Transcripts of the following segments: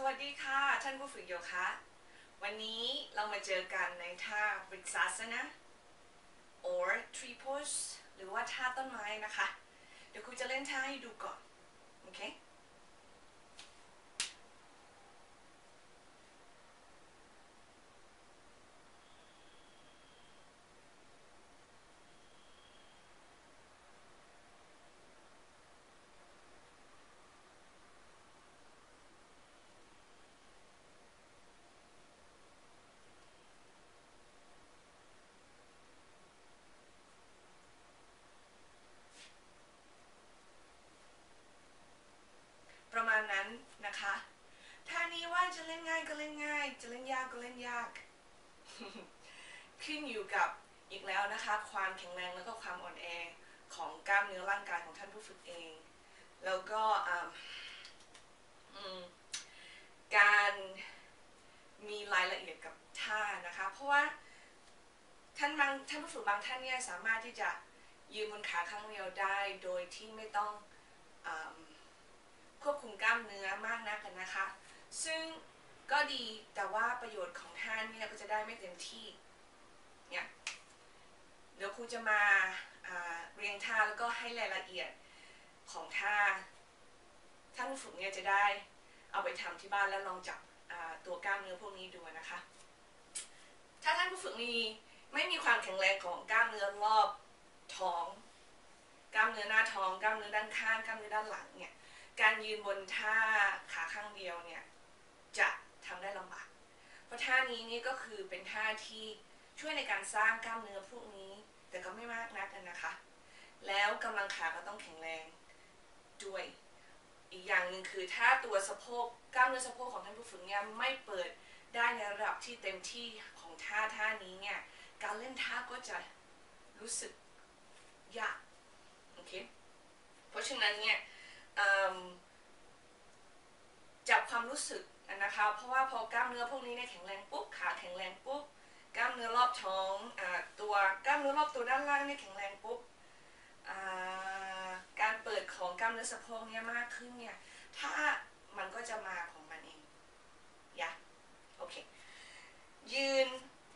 สวัสดีค่ะ ท่านผู้ฝึกโยคะ วันนี้เรามาเจอกันในท่า Vriksasana or tree pose หรือว่าท่าต้นไม้นะคะ เดี๋ยวครูจะเล่นท่าให้ดูก่อน โอเค ประมาณนั้นนะคะ ท่านี้ว่าจะเล่นง่ายก็เล่นง่ากก็เล่นยาก ขึ้นอยู่กับอีกแล้วนะคะ ความแข็งแรงแล้วก็ความอ่อนแอของกล้ามเนื้อร่างกายของท่านผู้ฝึกเอง แล้วก็การมีรายละเอียดกับท่านะคะ เพราะว่าท่านบางท่านผู้ฝึกบางท่านเนี่ยสามารถที่จะยืนบนขาข้างเดียวได้ โดยที่ไม่ต้องอควบคุมกล้ามเนื้อมากนักกันนะคะ ซึ่ง ก็ดีแต่ว่าประโยชน์ของท่านเนี่ยก็จะได้ไม่เต็มที่เนี่ยเดี๋ยวครูจะมาเรียงท่าแล้วก็ให้รายละเอียดของท่าท่านผู้ฝึกเนี่ยจะได้เอาไปทำที่บ้านแล้วลองจับตัวกล้ามเนื้อพวกนี้ดูนะคะ ถ้าท่านผู้ฝึกมีไม่มีความแข็งแรงของกล้ามเนื้อรอบท้อง กล้ามเนื้อหน้าท้อง กล้ามเนื้อด้านข้าง กล้ามเนื้อด้านหลังเนี่ย การยืนบนท่าขาข้างเดียวเนี่ยจะ นี้นี่ก็คือเป็นท่าที่ช่วยในการสร้างกล้ามเนื้อพวกนี้ แต่ก็ไม่มากนักนะคะ แล้วกำลังขาก็ต้องแข็งแรงด้วย อีกอย่างหนึ่งคือถ้าตัวสะโพกกล้ามเนื้อสะโพกของท่านผู้ฝึกเนี่ยไม่เปิดได้ในระดับที่เต็มที่ของท่าท่านี้เนี่ยการเล่นท่าก็จะรู้สึกยากโอเคเพราะฉะนั้นเนี่ยจับความรู้สึก นะคะเพราะว่าพอกล้ามเนื้อพวกนี้เนี่ยแข็งแรงปุ๊บขาแข็งแรงปุ๊บกล้ามเนื้อรอบท้องอตัวกล้ามเนื้อรอบตัวด้านล่างเนี่ยแข็งแรงปุ๊บการเปิดของกล้ามเนื้อสะโพกเนี่ยมากขึ้นเนี่ยถ้ามันก็จะมาของมันเองยะโอเคยืน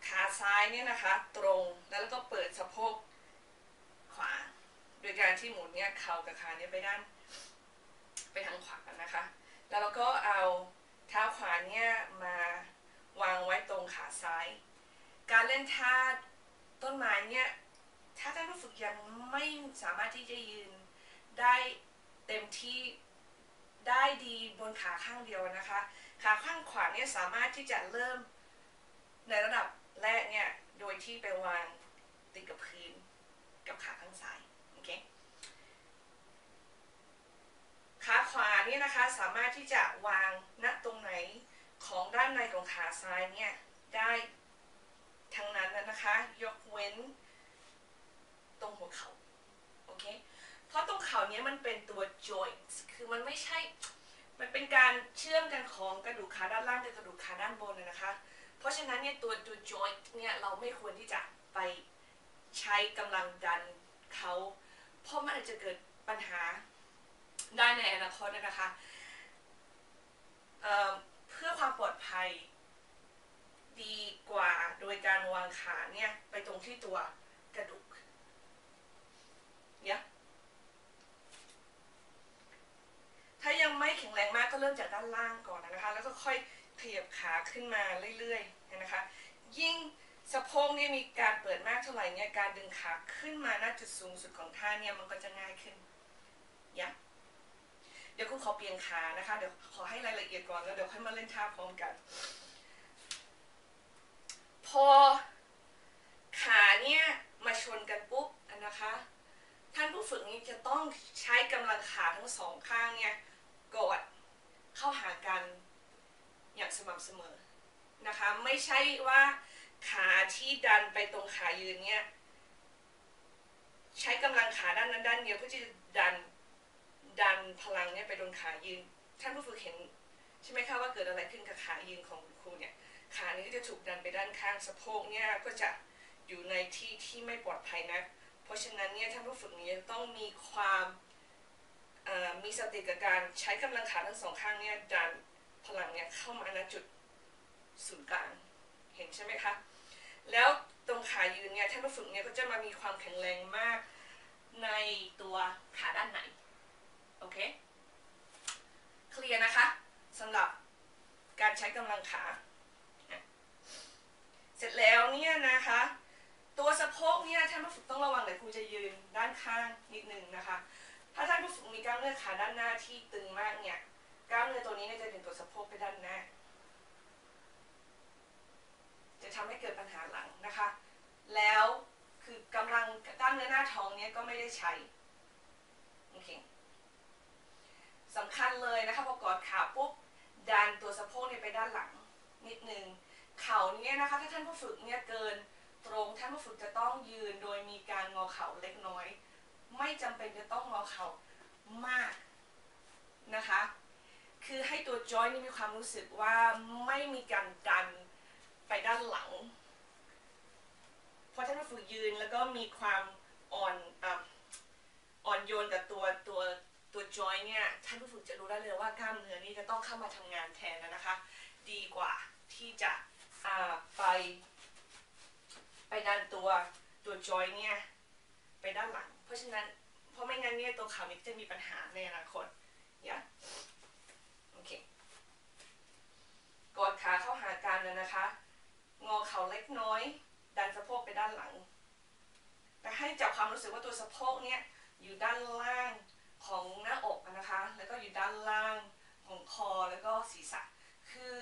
ขาซ้ายเนี่ยนะคะ ตรงแล้วก็เปิดสะโพกขวา โดยการที่หมุนเนี่ยเข่ากับขาเนี่ยไปด้าน ไปทางขวานะคะ แล้วเราก็เอา เท้าขวาเนี่ยมาวางไว้ตรงขาซ้าย การเล่นท่าต้นไม้เนี่ยถ้าท่านผู้ฝึกยังไม่สามารถที่จะยืนได้เต็มที่ได้ดีบนขาข้างเดียวนะคะ ขาข้างขวาเนี่ยสามารถที่จะเริ่มในระดับแรกเนี่ยโดยที่ไปวางติดกับพื้นกับขาข้างซ้าย โอเค ขาขวาเนี่ยนะคะสามารถที่จะวางณตรงไหนของด้านในของขาซ้ายเนี่ยได้ทั้งนั้นนะคะ ยกเว้น ตรงหัวเขา่าโอเคเพราะตรงเข่าเนี้ยมันเป็นตัว joint คือมันไม่ใช่ มันเป็นการเชื่อมกันของกระดูกขาด้านล่างกับกระดูกขาด้านบนนะนะคะ เพราะฉะนั้นเนี่ยตัวตัว joint เนี่ยเราไม่ควรที่จะไปใช้กำลังดันเขาเพราะมันอาจจะเกิดปัญหา ได้ในอนาคตนะคะเเพื่อความปลอดภัย ดีกว่าโดยการวางขาเนี่ย ไปตรงที่ตัวกระดูกเนี่ยถ้ายังไม่แข็งแรงมากก็เริ่มจากด้านล่างก่อนนะคะ แล้วก็ค่อยขยับขาขึ้นมาเรื่อยๆนะคะ ยิ่งสะโพกเนี่ยมีการเปิดมากเท่าไหร่เนี่ยการดึงขาขึ้นมาณจุดสูงสุดของท่าเนี่ยมันก็จะง่ายขึ้นยะเดี๋ยวคุณ ขอเปลี่ยนขานะคะ เดี๋ยวขอให้รายละเอียดก่อนแล้วเดี๋ยวค่อยมาเล่นท่าพร้อมกัน พอขาเนี่ยมาชนกันปุ๊บนะคะ ท่านผู้ฝึกนี้จะต้องใช้กำลังขาทั้งสองข้างเนี่ยกดเข้าหากันอย่างสม่ำเสมอนะคะ ไม่ใช่ว่าขาที่ดันไปตรงขายืนเนี่ยใช้กำลังขาด้านนั้นด้านเดียวเพื่อที่จะดัน ดันพลังเนี่ยไปโดนขายืน ท่านผู้ฝึกเห็นใช่ไหมคะว่าเกิดอะไรขึ้นกับขายืนของคุณครูเนี่ยขานี้ก็จะถูกดันไปด้านข้างสะโพกเนี่ยก็จะอยู่ในที่ที่ไม่ปลอดภัยนะเพราะฉะนั้นเนี่ยท่านผู้ฝึกนี้ต้องมีความมีสติกับการใช้กำลังขาทั้งสองข้างเนี่ยดันพลังเนี่ยเข้ามาณจุดศูนย์กลางเห็นใช่ไหมคะแล้วตรงขายืนเนี่ยท่านผู้ฝึกเนี่ยก็จะมามีความแข็งแรงมากในตัวขาด้านใน โอเค เคลียร์นะคะสำหรับการใช้กำลังขา เสร็จแล้วเนี่ยนะคะ ตัวสะโพกเนี่ยท่านผู้ฝึกต้องระวังเดี๋ยครูจะยืนด้านข้างนิดนึงนะคะ ถ้าท่านผู้ฝึกมีกล้ามเนื้อขาด้านหน้าที่ตึงมากเนี่ยกล้ามเนื้อตัวนี้เนี่ยจะดึงตัวสะโพกไปด้านหน้า จะทำให้เกิดปัญหาหลังนะคะ แล้วคือกำลังกล้ามเนื้อหน้าท้องเนี่ยก็ไม่ได้ใช้โอเค สำคัญเลยนะคะพอกอดขาปุ๊บดันตัวสะโพกเนี่ยไปด้านหลังนิดนึงเข่าเนี่ยนะคะถ้าท่านผู้ฝึกเนี่ยเกินตรงท่านผู้ฝึกจะต้องยืนโดยมีการงอเข่าเล็กน้อย ไม่จำเป็นจะต้องงอเข่ามากนะคะ คือให้ตัวจอยนี่มีความรู้สึกว่าไม่มีการดันไปด้านหลังเพราะท่านผู้ฝึกยืนแล้วก็มีความอ่อนอ่อ่อนโยนกับตัวตัว ตัวจอยเนี่ยท่านผู้ฝึกจะรู้ได้เลยว่ากล้ามเนื้อนี่จะต้องเข้ามาทำงานแทนแล้วนะคะ ดีกว่าที่จะไปไปดันตัวตัวจอยเนี่ยไปด้านหลัง เพราะฉะนั้นเพราะไม่งั้นเนี่ยตัวขานี่จะมีปัญหาในอนาคตอย่าโอเคกอดขาเข้าหากันแล้วนะคะ งอเข่าเล็กน้อย ดันสะโพกไปด้านหลัง แต่ให้จับความรู้สึกว่าตัวสะโพกเนี่ยอยู่ด้านล่าง ของหน้าอกนะคะ แล้วก็อยู่ด้านล่างของคอแล้วก็ศีรษะ คือ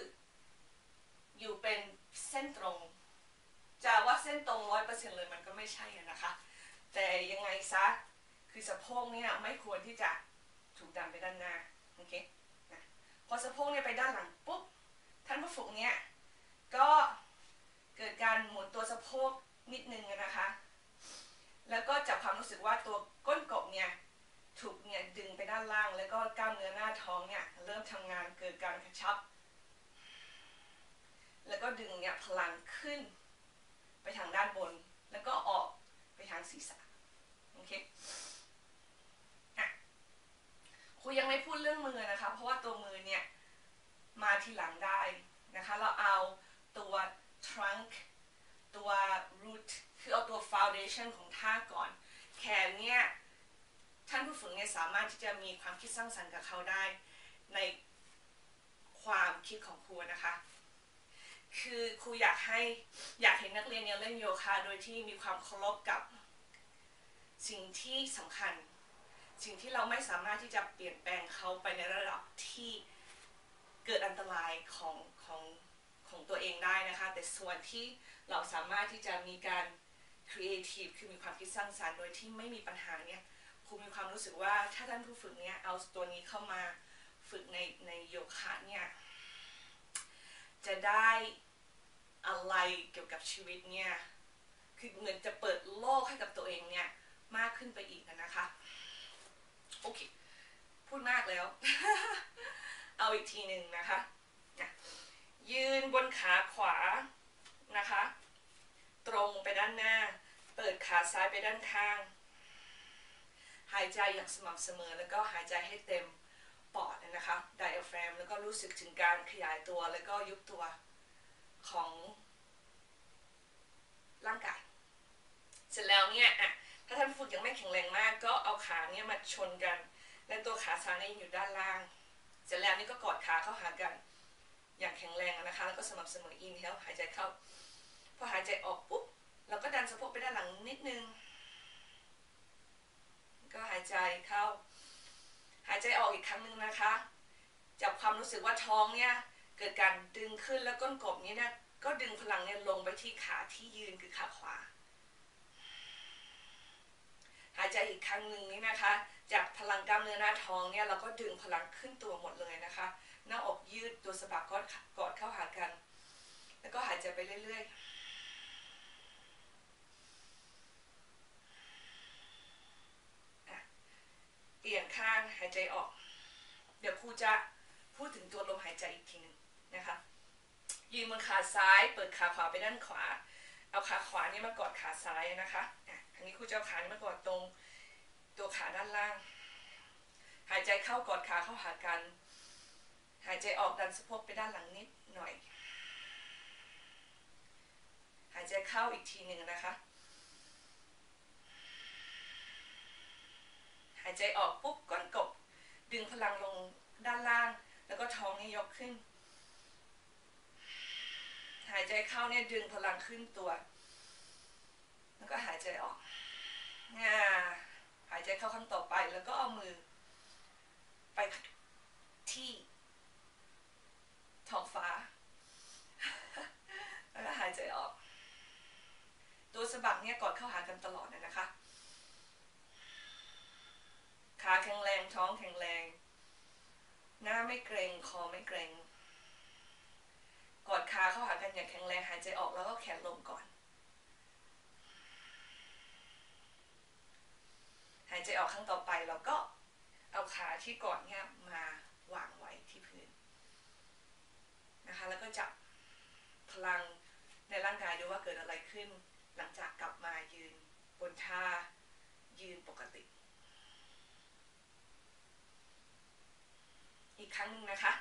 อยู่เป็นเส้นตรง จะว่าเส้นตรงร้อยเปอร์เซ็นต์เลยมันก็ไม่ใช่นะคะ แต่ยังไงซะ คือสะโพกเนี่ยไม่ควรที่จะถูกดันไปด้านหน้า โอเคนะพอสะโพกเนี่ยไปด้านหลังปุ๊บ ท่านผู้ฝึกเนี่ยก็เกิดการหมุนตัวสะโพกนิดนึงนะคะ แล้วก็จับความรู้สึกว่าตัวก้นกบเนี่ย ถูกเนี่ยดึงไปด้านล่าง แล้วก็กล้ามเนื้อหน้าท้องเนี่ยเริ่มทำงานเกิดการกระชับ แล้วก็ดึงเนี่ยพลังขึ้น ไปทางด้านบน แล้วก็ออกไปทางศีรษะโอเคอะครูยังไม่พูดเรื่องมือนะคะ เพราะว่าตัวมือเนี่ยมาทีหลังได้นะคะ เราเอาตัว trunk ตัว root คือเอาตัว foundation ของท่าก่อน แขนเนี่ย ท่านผู้ฝึกเนี่ยสามารถที่จะมีความคิดสร้างสรรค์กับเขาได้ ในความคิดของครูนะคะ คือครูอยากให้อยากเห็นนักเรียนเนี่ยเล่นโยคะโดยที่มีความเคารพกับสิ่งที่สำคัญ สิ่งที่เราไม่สามารถที่จะเปลี่ยนแปลงเขาไปในระดับที่เกิดอันตรายของของของตัวเองได้นะคะ แต่ส่วนที่เราสามารถที่จะมีการ creative คือมีความคิดสร้างสรรค์โดยที่ไม่มีปัญหาเนี่ย ครูมีความรู้สึกว่าถ้าท่านผู้ฝึกเนี่ยเอาตัวนี้เข้ามาฝึกในในโยคะเนี่ยจะได้อะไรเกี่ยวกับชีวิตเนี่ยคือเหมือนจะเปิดโลกให้กับตัวเองเนี่ยมากขึ้นไปอีกนะคะโอเคพูดมากแล้ว เอาอีกทีหนึ่งนะคะนะยืนบนขาขวานะคะ ตรงไปด้านหน้า เปิดขาซ้ายไปด้านข้าง หายใจอย่างสม่ำเสมอ แล้วก็หายใจให้เต็มปอดนะคะไดอะแฟรมแล้วก็รู้สึกถึงการขยายตัวแล้วก็ยุบตัวของร่างกาย เสร็จแล้วเนี่ยอะถ้าท่านฝึกยังไม่แข็งแรงมาก ก็เอาขาเนี่ยมาชนกัน และตัวขาซ้ายเนี่ยอยู่ด้านล่าง เสร็จแล้วนี่ก็กอดขาเข้าหากัน อย่างแข็งแรงนะคะ แล้วก็สม่ำเสมออินเฮลหายใจเข้า พอหายใจออกปุ๊บเราก็ดันสะโพกไปด้านหลังนิดนึง ก็หายใจเข้า หายใจออกอีกครั้งหนึ่งนะคะ จับความรู้สึกว่าท้องเนี่ยเกิดการดึงขึ้นแล้วก้นกบนี้เนี่ยก็ดึงพลังเนี่ยลงไปที่ขาที่ยืนคือขาขวา หายใจอีกครั้งหนึ่งนี้นะคะ จากพลังกล้ามเนื้อหน้าท้องเนี่ยเราก็ดึงพลังขึ้นตัวหมดเลยนะคะ หน้าอกยืดตัวสะบักกอดเข้าหากัน แล้วก็หายใจไปเรื่อย ๆ เปลี่ยน ข้างหายใจออก เดี๋ยวครูจะพูดถึงตัวลมหายใจอีกทีหนึ่งนะคะยืนบนขาซ้าย เปิดขาขวาไปด้านขวา เอาขาขวานี่มากอดขาซ้ายนะคะอะทางนี้ครูจะเอาขานี่มากอดตรงตัวขาด้านล่าง หายใจเข้ากอดขาเข้าหากัน หายใจออกดันสะโพกไปด้านหลังนิดหน่อย หายใจเข้าอีกทีหนึ่งนะคะ หายใจออกปุ๊บก้นกบ ดึงพลังลงด้านล่าง แล้วก็ท้องนี่ยกขึ้น หายใจเข้าเนี่ยดึงพลังขึ้นตัว แล้วก็หายใจออกงาหายใจเข้าครั้งต่อไปแล้วก็เอามือ ไปที่ท้องฟ้า แล้วก็หายใจออก ตัวสะบักเนี่ยกอดเข้าหากันตลอดเลยนะคะ ขาแข็งแรงท้องแข็งแรง หน้าไม่เกรงคอไม่เกรงกอดขาเข้าหากันอย่างแข็งแรงหายใจออกแล้วก็แขนลงก่อน หายใจออกครั้งต่อไปเราก็เอาขาที่กอดเนี่ยมาวางไว้ที่พื้นนะคะแล้วก็จับพลังในร่างกายดูว่าเกิดอะไรขึ้น หลังจากกลับมายืนบนท่ายืนปกติ อีกครั้งหนึ่งนะคะ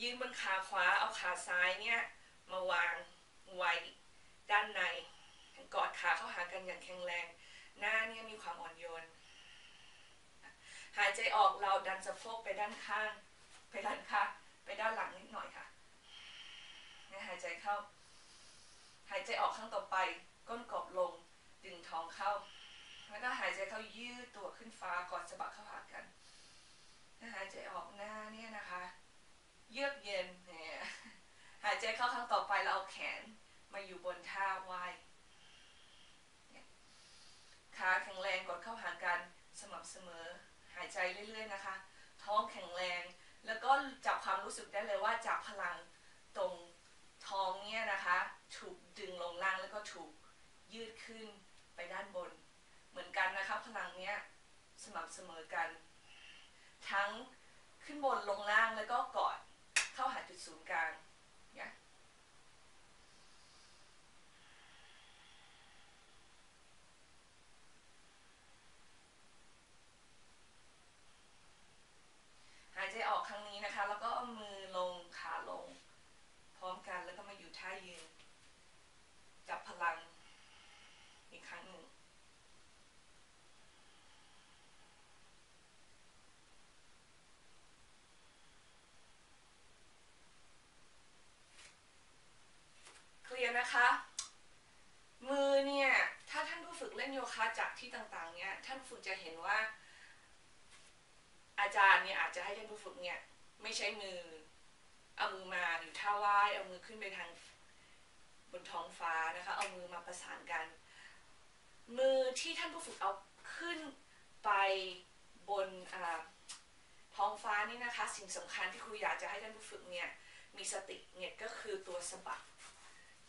ยืนบนขาขวาเอาขาซ้ายเนี่ยมาวางไว้ด้านในกอดขาเข้าหากันอย่างแข็งแรง หน้าเนี่ยมีความอ่อนโยน หายใจออกเราดันสะโพกไปด้านข้าง ไปด้านข้างไปด้านหลังนิดหน่อยค่ะหายใจเข้า หายใจออกครั้งต่อไป ก้นกอบลง ดึงท้องเข้า แล้วก็หายใจเข้ายืดตัวขึ้นฟ้ากอดสะบักเข้าหากัน หายใจออกหน้าเนี่ยนะคะ เยือกเย็นเนี่ยหายใจเข้าครั้งต่อไปเราเอาแขนมาอยู่บนท่าไหวขาแข็งแรงกดเข้าหากันสม่ำเสมอ หายใจเรื่อย ๆนะคะ ท้องแข็งแรง แล้วก็จับความรู้สึกได้เลยว่าจับพลังตรงท้องเนี่ยนะคะ ถูกดึงลงล่างแล้วก็ถูกยืดขึ้นไปด้านบน เหมือนกันนะคะ พลังเนี้ยสม่ำเสมอกัน ทั้งขึ้นบนลงล่างแล้วก็กอดเข้าหาจุดศูนย์กลางเนี่ยหายใจออกครั้งนี้นะคะ แล้วก็เอามือลงขาลง พร้อมกันแล้วก็มาอยู่ท่ายืนจับพลังอีกครั้งหนึ่ง เคลียร์ นะคะ มือเนี่ยถ้าท่านผู้ฝึกเล่นโยคะจากที่ต่างๆเนี่ยท่านผู้ฝึกจะเห็นว่า อาจารย์เนี่ยอาจจะให้ท่านผู้ฝึกเนี่ยไม่ใช้มือเอามือมาอยู่ท่าไหว้เอามือขึ้นไปทางบนท้องฟ้านะคะ เอามือมาประสานกัน มือที่ท่านผู้ฝึกเอาขึ้นไปบนท้องฟ้านี่นะคะ สิ่งสำคัญที่ครูอยากจะให้ท่านผู้ฝึกเนี่ยมีสติเนี่ยก็คือตัวสะบัก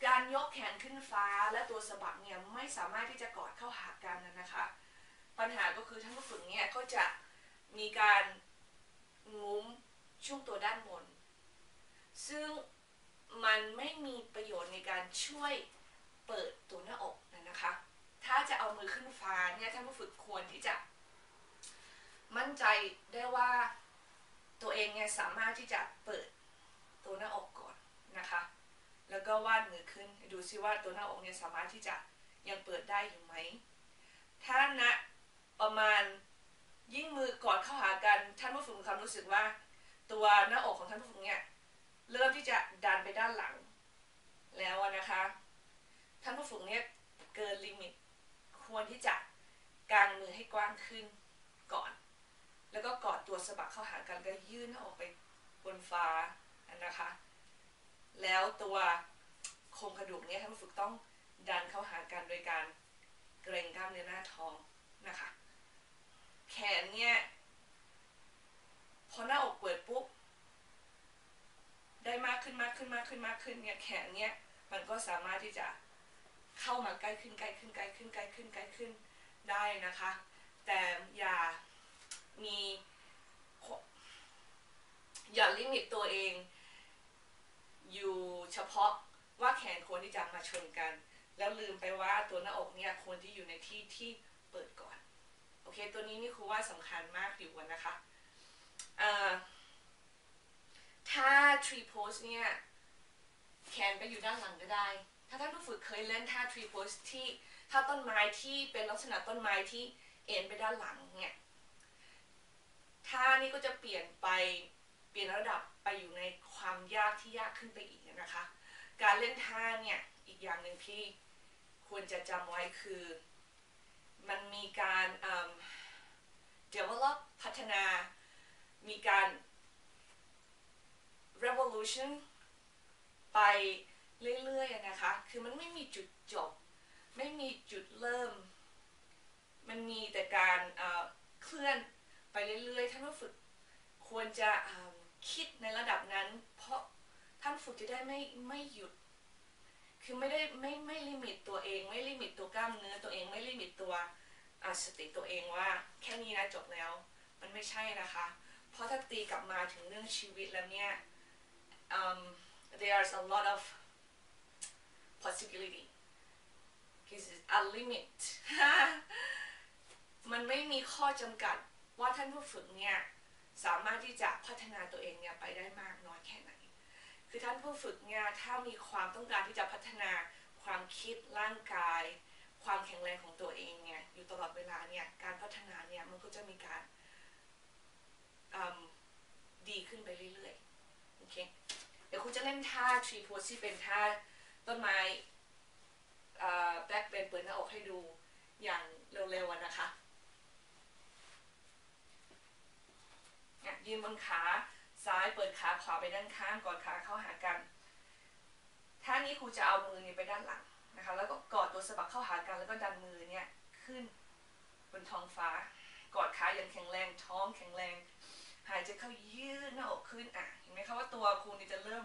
การยกแขนขึ้นฟ้าและตัวสะบักเนี่ยไม่สามารถที่จะกอดเข้าหากันนะคะ ปัญหาก็คือท่านผู้ฝึกเนี่ยก็จะมีการงุ้มช่วงตัวด้านบน ซึ่งมันไม่มีประโยชน์ในการช่วยเปิดตัวหน้าอกนะคะ ถ้าจะเอามือขึ้นฟ้าเนี่ยท่านผู้ฝึกควรที่จะ มั่นใจได้ว่าตัวเองเนี่ยสามารถที่จะเปิดตัวหน้าอกก่อนนะคะ แล้วก็วาดมือขึ้นดูซิว่าตัวหน้าอกเนี่ยสามารถที่จะยังเปิดได้อยู่ไหม ถ้าณประมาณยิ่งมือกอดเข้าหากันท่านผู้ฝึกมีความรู้สึกว่า ตัวหน้าอกของท่านผู้ฝึกเนี่ยเริ่มที่จะดันไปด้านหลัง แล้วนะคะท่านผู้ฝึกเนี่ยเกินลิมิตควรที่จะกางมือให้กว้างขึ้นก่อน แล้วก็กอดตัวสะบักเข้าหากันก็ยื่นหน้าอกไปบนฟ้านะคะ แล้วตัวโครงกระดูกเนี่ยท่านฝึกต้องดันเข้าหากันโดยการเกรงกล้ามเนื้อหน้าท้องนะคะ แขนเนี่ยพอหน้าอกเปิดปุ๊บได้มากขึ้นมากขึ้นมากขึ้นมากขึ้นเนี่ยแขนเนี่ยมันก็สามารถที่จะเข้ามาใกล้ขึ้นใกล้ขึ้นใกล้ขึ้นใกล้ขึ้นใกล้ขึ้นได้นะคะ แต่อย่ามีอย่าลิมิตตัวเอง อยู่เฉพาะว่าแขนควรที่จะมาชนกัน แล้วลืมไปว่าตัวหน้าอกเนี่ยควรที่อยู่ในที่ที่เปิดก่อน โอเค ตัวนี้นี่ครูว่าสำคัญมากอยู่นะคะถ้า tree pose เนี่ยแขนไปอยู่ด้านหลังก็ได้ ถ้าท่านผู้ฝึกเคยเล่นท่า tree pose ที่ถ้าต้นไม้ที่เป็นลักษณะต้นไม้ที่เอ็นไปด้านหลังเนี่ยท่านี้ก็จะเปลี่ยนไป ปลี่ยนระดับไปอยู่ในความยากที่ยากขึ้นไปอีกนะคะ การเล่นท่าเนี่ยอีกอย่างหนึ่งที่ควรจะจำไว้คือ มันมีการ develop พัฒนา มีการ revolution ไปเรื่อยๆนะคะ คือมันไม่มีจุดจบ ไม่มีจุดเริ่ม มันมีแต่การเเคลื่อนไปเรื่อยๆท่านผู้ฝึกควรจะ คิดในระดับนั้น เพราะท่านฝึกจะได้ไม่ไม่หยุด คือไม่ได้ไม่ไม่ลิมิตตัวเอง ไม่ลิมิตตัวกล้ามเนื้อตัวเองไม่ลิมิตตัวสติตัวเองว่า แค่นี้นะจบแล้ว มันไม่ใช่นะคะ เพราะถ้าตีกลับมาถึงเรื่องชีวิตแล้วเนี่ย um, there's a lot of possibility because it's a limit มันไม่มีข้อจำกัดว่าท่านผู้ฝึกเนี่ย สามารถที่จะพัฒนาตัวเองเนี่ยไปได้มากน้อยแค่ไหน คือท่านผู้ฝึกเนี่ยถ้ามีความต้องการที่จะพัฒนาความคิดร่างกาย ความแข็งแรงของตัวเองเนี่ยอยู่ตลอดเวลาเนี่ยการพัฒนาเนี่ยมันก็จะมีการดีขึ้นไปเรื่อยๆโอเคเดี๋ยวคุณจะเล่นท่า tree pose ที่เป็นท่าต้นไม้แบ็คเป็นเปิดหน้าอกให้ดูอย่างเร็วๆนะคะเนี่ ยืนบนขาซ้ายเปิดขาขวาไปด้านข้างกอดขาเข้าหากันท่านี้ครูจะเอามือนี้ไปด้านหลังนะคะแล้วก็กอดตัวสะบักเข้าหากันแล้วก็ดันมือเนี่ยขึ้นบนท้องฟ้า กอดขาอย่างแข็งแรงท้องแข็งแรง หายใจเข้ายืดหน้าอกขึ้นอะเห็นไหมคะว่าตัวครูนี่จะเริ่ม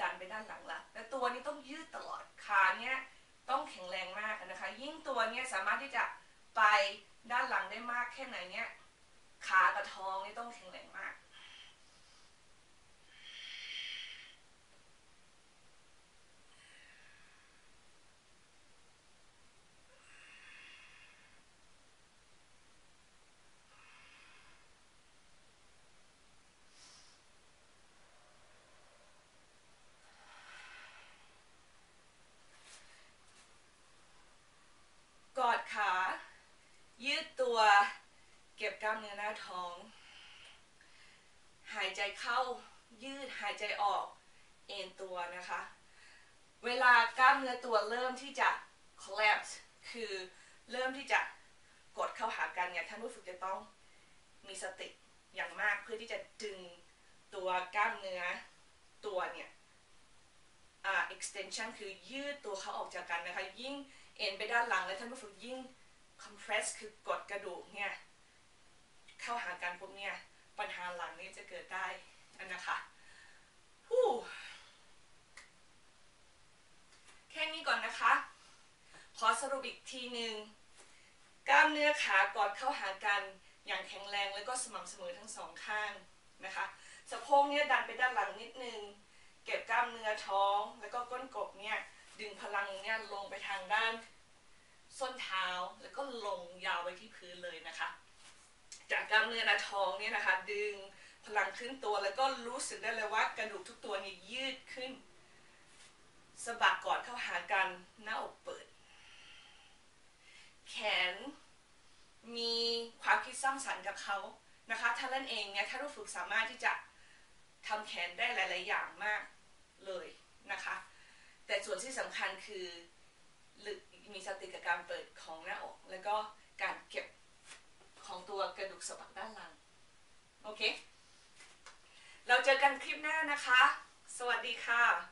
ดันไปด้านหลังละและตัวนี้ต้องยืดตลอดขาเนี่ยต้องแข็งแรงมากนะคะ ยิ่งตัวเนี่ยสามารถที่จะไปด้านหลังได้มากแค่ไหนเนี่ย ขากับท้องนี่ต้องแข็งแรงมากกอดขา ยืดตัว เกล้ามเนื้อหน้าท้อง หายใจเข้ายืดหายใจออกเอ็นตัวนะคะ เวลากล้ามเนื้อตัวเริ่มที่จะ collapse คือเริ่มที่จะกดเข้าหากันเนี่ยท่านผู้ฝึกจะต้องมีสติอย่างมากเพื่อที่จะดึงตัวกล้ามเนื้อตัวเนี่ยอ่า extension คือยืดตัวเขาออกจากกันนะคะ ยิ่งเอ็นไปด้านหลังและท่านผู้ฝึกยิ่ง compress คือกดกระดูกเนี่ย เข้าหากันพวกเนี่ยปัญหาหลังนี่จะเกิดได้ันนะคะฮู้แค่นี้ก่อนนะคะ ขอสรุปอีกทีหนึ่งกล้ามเนื้อขากอดเข้าหากันอย่างแข็งแรงแล้วก็สม่ำเสมอทั้งสองข้างนะคะสะโพกเนี่ยดันไปด้านหลังนิดนึง เก็บกล้ามเนื้อท้องแล้วก็ก้นกบเนี่ยดึงพลังเนี่ยลงไปทางด้าน ส้นเท้าแล้วก็ลงยาวไปที่พื้นเลยนะคะ จากกล้ามเนื้อหน้าท้องเนี่ยนะคะ ดึงพลังขึ้นตัวแล้วก็รู้สึกได้เลยว่ากระดูกทุกตัวเนี่ยยืดขึ้นสะบักกอดเข้าหากันหน้าอกเปิด แขนมีความคิดสร้างสรรค์กับเขานะคะ ถ้าเล่นเองเนี่ยถ้าเราฝึกสามารถที่จะทำแขนได้หลาย ๆ อย่างมากเลยนะคะ แต่ส่วนที่สำคัญคือมีสติกับการเปิดของหน้าอก แล้วก็การเก็บ ของตัวกระดูกสะบักด้านหลัง โอเค เราเจอกันคลิปหน้านะคะ สวัสดีค่ะ